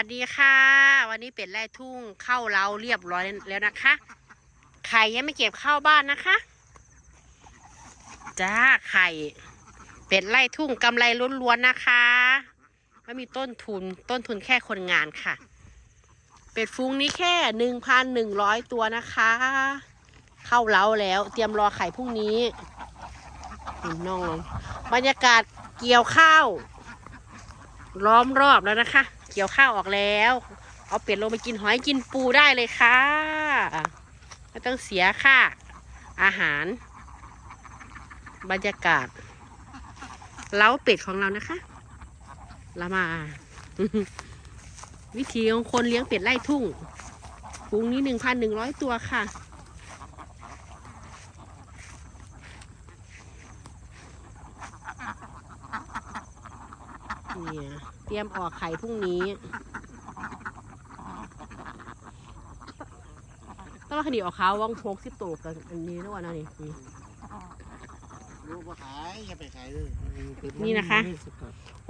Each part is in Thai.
วัสดีค่ะ วันนี้เป็ดไล่ทุ่งเข้าเล้าเรียบร้อยแล้วนะคะไข่ยังไม่เก็บเข้าบ้านนะคะจ้าไข่ เป็ดไล่ทุ่งกำไรล้วนๆนะคะไม่มีต้นทุนต้นทุนแค่คนงานค่ะ เป็ดฟุ้งนี้แค่หนึ่งพันหนึ่งร้อยตัวนะคะ เข้าเล้าแล้ว เตรียมรอไข่พรุ่งนี้นี่น้องบรรยากาศเกี่ยวข้าวล้อมรอบแล้วนะคะ กี่ยวข้าวออกแล้ว เอาเป็ดลงไปกินหอยกินปูได้เลยค่ะไม่ต้องเสียค่าอาหาร บรรยากาศ เล้าเป็ดของเรานะคะเรามา วิธีของคนเลี้ยงเป็ดไล่ทุ่งฝูงนี้หนึ่งพันหนึ่งร้อยตัวค่ะ นี่ยเตรียมออกไข่พรุ่งนี้ ต้องคดีออกเขาว่องโชกสิบตัวกันอันนี้ด้วยนะนี่นี่ ลูกมาขายอย่าไปขายเลยนี่นะคะ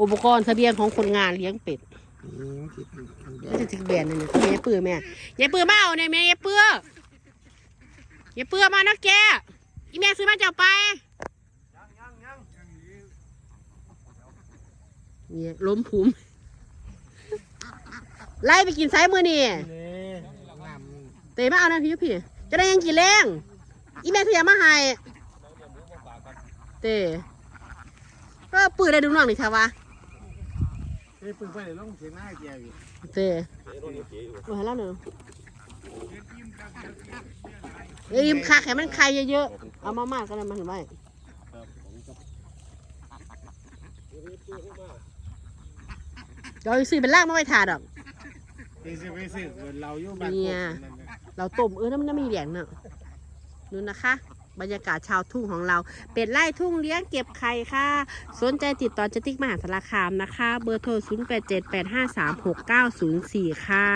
อุปกรณ์เสบียงของคนงานเลี้ยงเป็ดนี่มันติดมันแดก็งจะถึงแบรนด์เลยเนี่ยแม่ยายปื้อแม่ยายปื้อมาเอาเนี่ยแม่ยายปื้อยายปื้อมานะแกอีแม่ซื้อมาเจ้าไป เนี่ยล้มภูมิไล่ไปกินไซมือนี่นี่น้ำเตะมาเอานะพี่ยุพี่ จะได้ยังกี่แรงอีแม่เสียมาให้เตะก็ปืนได้ดูน้องนี่ค่ะวะเอ้ยปึ้งไปเลยลงเสียงหน้าเกียร์อีกเตะมาให้เราหนึ่งเอ้ยยิ้มคักแขมันใครเยอะๆ เอามามากก็ได้มาเห็นไหม เราซื้อเป็นลากมาไว้ทาดอก ไปซื้อไปซื้อเราอยู่บ้านเนี่ยนั่นน่ะเราต้มเออน้ำมันมีเหลียงเนอะนู่นนะคะ บรรยากาศชาวทุ่งของเรา เป็ดไล่ทุ่งเลี้ยงเก็บไข่ค่ะ สนใจติดต่อเจติกมหาสารคามนะคะ เบอร์โทร 0 8 7 8 5 3 6 9 0 4 ค่ะ